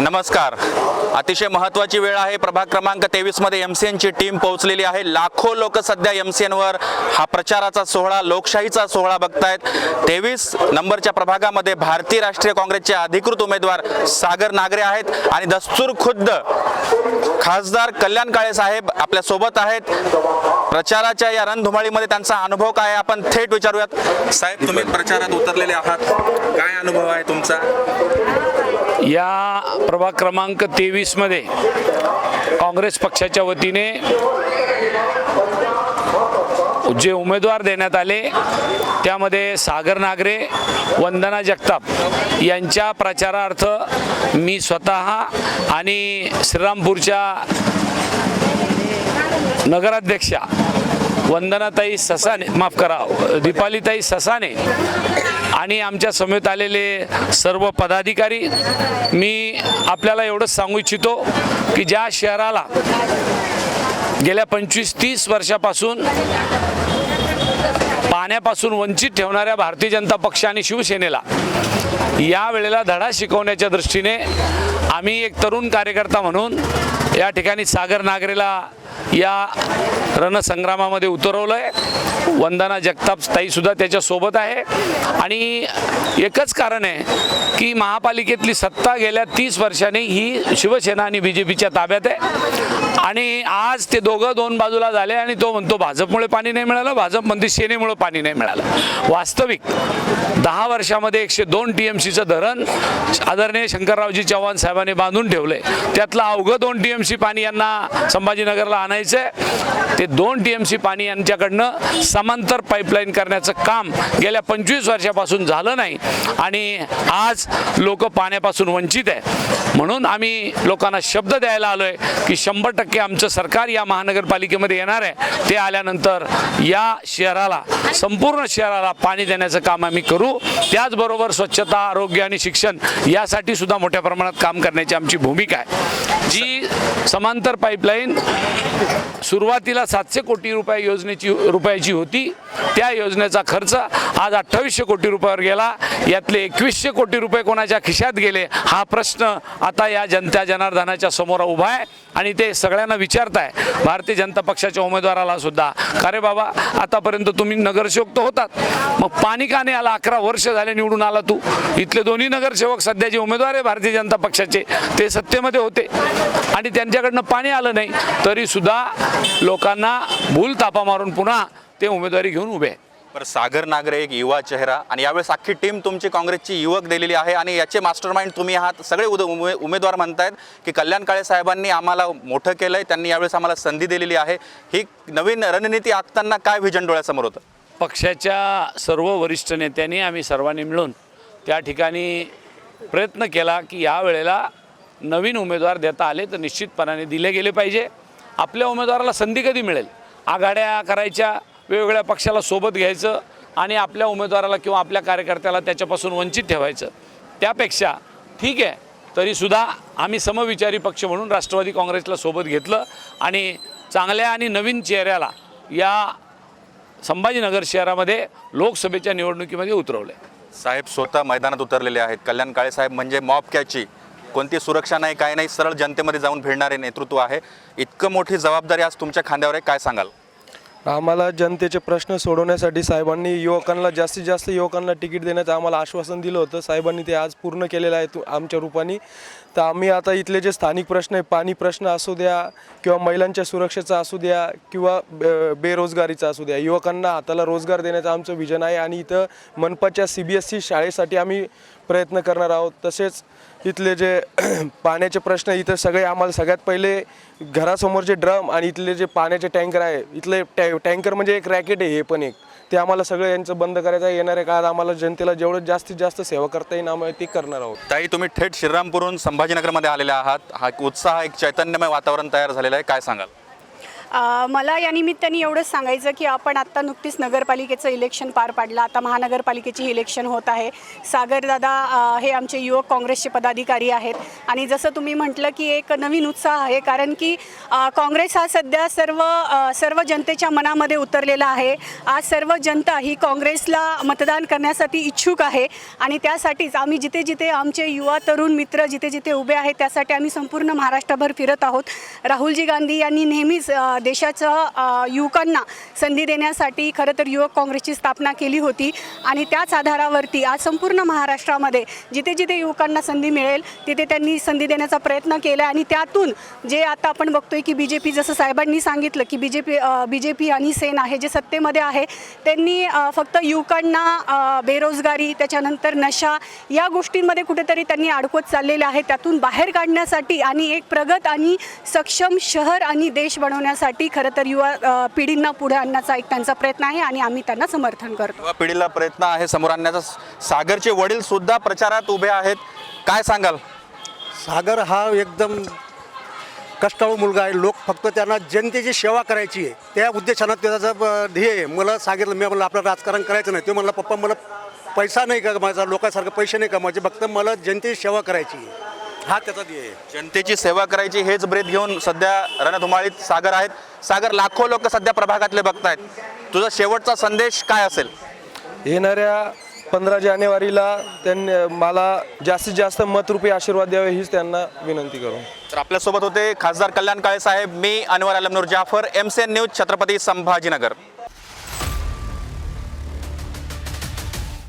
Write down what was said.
नमस्कार. अतिशय महत्त्वाची वेळ आहे. प्रभाग क्रमांक तेवीसमध्ये एम सी एनची टीम पोहोचलेली आहे. लाखो लोक सध्या एम सी एनवर हा प्रचाराचा सोहळा लोकशाहीचा सोहळा बघतायत. तेवीस नंबरच्या प्रभागामध्ये भारतीय राष्ट्रीय काँग्रेसचे अधिकृत उमेदवार सागर नागरे आहेत आणि दस्तूर खुद्द खासदार कल्याण काळे साहेब आपल्यासोबत आहेत. प्रचाराच्या या रणधुमाळीमध्ये त्यांचा अनुभव काय आहे? आपण थेट विचारूयात. साहेब तुम्ही प्रचारात उतरलेले आहात. काय अनुभव आहे तुमचा? या प्रभाग क्रमांक तेवीसमध्ये काँग्रेस पक्षाच्या वतीने जे उमेदवार देण्यात आले त्यामध्ये सागर नागरे वंदना जगताप यांच्या प्रचारार्थ मी स्वतः आणि श्रीरामपूरच्या नगराध्यक्षा वंदनाताई ससाने माफ करा दीपालीताई ससाने आणि आमच्या समेत आलेले सर्व पदाधिकारी मी आपल्याला एवढंच सांगू इच्छितो की ज्या शहराला गेल्या पंचवीस तीस वर्षापासून पाण्यापासून वंचित ठेवणाऱ्या भारतीय जनता पक्ष आणि शिवसेनेला या वेळेला धडा शिकवण्याच्या दृष्टीने आम्ही एक तरुण कार्यकर्ता म्हणून या ठिकाणी सागर नागरेला या रणसंग्रामामध्ये उतरवलं आहे वंदना जगताप ताईसुद्धा त्याच्यासोबत आहे. आणि एकच कारण आहे की महापालिकेतली सत्ता गेल्या तीस वर्षांनी ही शिवसेना आणि बी जे पीच्या ताब्यात आहे. आणि आज ते दोघं दोन बाजूला झाले आणि तो म्हणतो भाजपमुळे पाणी नाही मिळालं भाजप म्हणते सेनेमुळे पाणी नाही मिळालं. वास्तविक दहा वर्षामध्ये एकशे दोन टी एम सीचं धरण आदरणीय शंकररावजी चव्हाण साहेबांनी बांधून ठेवले. त्यातलं अवघं दोन टी एम सी पाणी यांना संभाजीनगरला आणायचं आहे ते दोन टी एम सी पाणी यांच्याकडनं समांतर पाईपलाईन करण्याचं काम गेल्या पंचवीस वर्षापासून झालं नाही आणि आज लोक पाण्यापासून वंचित आहे म्हणून आम्ही लोकांना शब्द द्यायला आलोय की शंभर टक्के आमचं सरकार या महानगरपालिकेमध्ये येणार आहे. ते आल्यानंतर या शहराला संपूर्ण शहराला पाणी देण्याचं काम आम्ही करू. त्याचबरोबर स्वच्छता आरोग्य आणि शिक्षण यासाठी सुद्धा मोठ्या प्रमाणात काम करण्याची आमची भूमिका आहे. जी समांतर पाईपलाईन सुरुवातीला सातशे कोटी रुपये योजनेची रुपयाची होती. त्या योजनेचा खर्च आज अठ्ठावीसशे कोटी रुपयावर गेला. यातले एकवीसशे कोटी रुपये कोणाच्या खिशात गेले हा प्रश्न आता या जनता जनार्दनाच्या समोर उभा आहे आणि ते सगळ्यांना विचारताय. भारतीय जनता पक्षाच्या उमेदवाराला सुद्धा का रे बाबा आतापर्यंत तुम्ही नगरसेवक तर होतात. मग पाणी का नाही आला अकरा वर्ष झाले निवडून आला तू. इथले दोन्ही नगरसेवक सध्याचे उमेदवार आहे भारतीय जनता पक्षाचे. ते सत्तेमध्ये होते. आणि त्यांच्याकडनं पाणी आलं नाही. तरी सुद्धा लोकांना भूल तापा मारून पुन्हा ते उमेदवारी घेऊन उभे आहे पर सागर नागरे एक युवा चेहरा आणि यावेळेस अख्खी टीम तुमची काँग्रेसची युवक दिलेली आहे आणि याचे मास्टर माइंड तुम्ही आहात. सगळे उद उमे उमेदवार म्हणतायत की कल्याण काळे साहेबांनी आम्हाला मोठं केलं आहे त्यांनी यावेळेस आम्हाला संधी दिलेली आहे. ही नवीन रणनीती आखताना काय व्हिजन डोळ्यासमोर होतं? पक्षाच्या सर्व वरिष्ठ नेत्यांनी आम्ही सर्वांनी मिळून त्या ठिकाणी प्रयत्न केला की या वेळेला नवीन उमेदवार देता आले तर निश्चितपणाने दिले गेले पाहिजे. आपल्या उमेदवाराला संधी कधी मिळेल? आघाड्या करायच्या वेगवेगळ्या पक्षाला सोबत घ्यायचं आणि आपल्या उमेदवाराला किंवा आपल्या कार्यकर्त्याला त्याच्यापासून वंचित ठेवायचं. त्यापेक्षा ठीक आहे तरीसुद्धा आम्ही समविचारी पक्ष म्हणून राष्ट्रवादी काँग्रेसला सोबत घेतलं आणि चांगल्या आणि नवीन चेहऱ्याला या संभाजीनगर शहरामध्ये लोकसभेच्या निवडणुकीमध्ये उतरवले. साहेब स्वतः मैदानात उतरलेले आहेत. कल्याण काळे साहेब म्हणजे मॉब कॅची कोणती सुरक्षा नाही काय नाही सरळ जनतेमध्ये जाऊन भिडणारे नेतृत्व आहे. इतकं मोठी जबाबदारी आज तुमच्या खांद्यावर आहे काय सांगाल? आम्हाला जनतेचे प्रश्न सोडवण्यासाठी साहेबांनी युवकांना जास्तीत जास्त युवकांना तिकीट देण्याचं आम्हाला आश्वासन दिलं होतं. साहेबांनी ते आज पूर्ण केलेलं आहे तू आमच्या रूपाने. तर आम्ही आता इथले जे स्थानिक प्रश्न आहे पाणी प्रश्न असू द्या किंवा महिलांच्या सुरक्षेचा असू द्या किंवा बे- बेरोजगारीचा असू द्या युवकांना हाताला रोजगार देण्याचं आमचं विजन आहे. आणि इथं मनपाच्या सी बी एस सी शाळेसाठी आम्ही प्रयत्न करणार आहोत. तसेच इथले जे पाण्याचे प्रश्न इथं सगळे आम्हाला सगळ्यात पहिले घरासमोरचे ड्रम आणि इथले जे पाण्याचे टँकर आहे इथले टॅ टँकर म्हणजे एक रॅकेट आहे हे पण एक. ते आम्हाला सगळं यांचं बंद करायचं आहे. येणाऱ्या काळात आम्हाला जनतेला जेवढं जास्तीत जास्त सेवा करता येईल आम्हाला ते करणार आहोत. ताई तुम्ही थेट श्रीरामपूरहून संभाजीनगरमध्ये आलेले आहात. हा एक उत्साह एक चैतन्यमय वातावरण तयार झालेलं आहे. काय सांगाल? मला या निमित्ताने एवढंच सांगायचं की आपण आत्ता नुकतीच नगरपालिकेचं इलेक्शन पार पाडलं. आता महानगरपालिकेची इलेक्शन होत आहे. सागरदादा हे आमचे युवक काँग्रेसचे पदाधिकारी आहेत. आणि जसं तुम्ही म्हटलं की एक नवीन उत्साह आहे कारण की काँग्रेस हा सध्या सर्व सर्व जनतेच्या मनामध्ये उतरलेला आहे. आज सर्व जनता ही काँग्रेसला मतदान करण्यासाठी इच्छुक आहे. आणि त्यासाठीच आम्ही जिथे जिथे आमचे युवा तरुण मित्र जिथे जिथे उभे आहेत त्यासाठी आम्ही संपूर्ण महाराष्ट्रभर फिरत आहोत. राहुलजी गांधी यांनी नेहमीच देशाचं युवकांना संधी देण्यासाठी खरं तर युवक काँग्रेसची स्थापना केली होती. आणि त्याच आधारावरती आज संपूर्ण महाराष्ट्रामध्ये जिथे जिथे युवकांना संधी मिळेल तिथे त्यांनी संधी देण्याचा प्रयत्न केला. आणि त्यातून जे आता आपण बघतोय की बी जे पी जसं साहेबांनी सांगितलं की B J P B J P आणि सेना हे जे सत्तेमध्ये आहे त्यांनी फक्त युवकांना बेरोजगारी त्याच्यानंतर नशा या गोष्टींमध्ये कुठेतरी त्यांनी अडकवत चाललेले आहे. त्यातून बाहेर काढण्यासाठी आणि एक प्रगत आणि सक्षम शहर आणि देश बनवण्यासाठी खरं तर युवा पिढींना पुढे आणण्याचा एक त्यांचा प्रयत्न आहे आणि आम्ही त्यांना समर्थन करतो. युवा पिढीला प्रयत्न आहे समोर आणण्याचा. सागरचे वडील सुद्धा प्रचारात उभे आहेत. काय सांगाल? सागर हा एकदम कष्टाळू मुलगा आहे. लोक फक्त त्यांना जनतेची सेवा करायची आहे. त्या उद्देशानं त्याचं ध्येय आहे. मला सांगितलं मी म्हणलं आपलं राजकारण करायचं नाही. ते म्हणलं पप्पा मला पैसा नाही का माझा? लोकांसारखं पैसे नाही कमायचे फक्त मला जनतेची सेवा करायची आहे. हा त्याचा ध्येय आहे. जनतेची सेवा करायची हेच ब्रेथ घेऊन सध्या रणधुमाळीत सागर आहेत. सागर लाखो लोक सध्या प्रभागातले बघतायत. तुझा शेवटचा संदेश काय असेल? येणाऱ्या पंधरा जानेवारीला त्यांनी मला जास्तीत जास्त मतरूपी आशीर्वाद द्यावे हीच त्यांना विनंती करू. तर आपल्यासोबत होते खासदार कल्याण काळे साहेब मी Anwar Alamnoor Jafar M C N news Chhatrapati Sambhajinagar.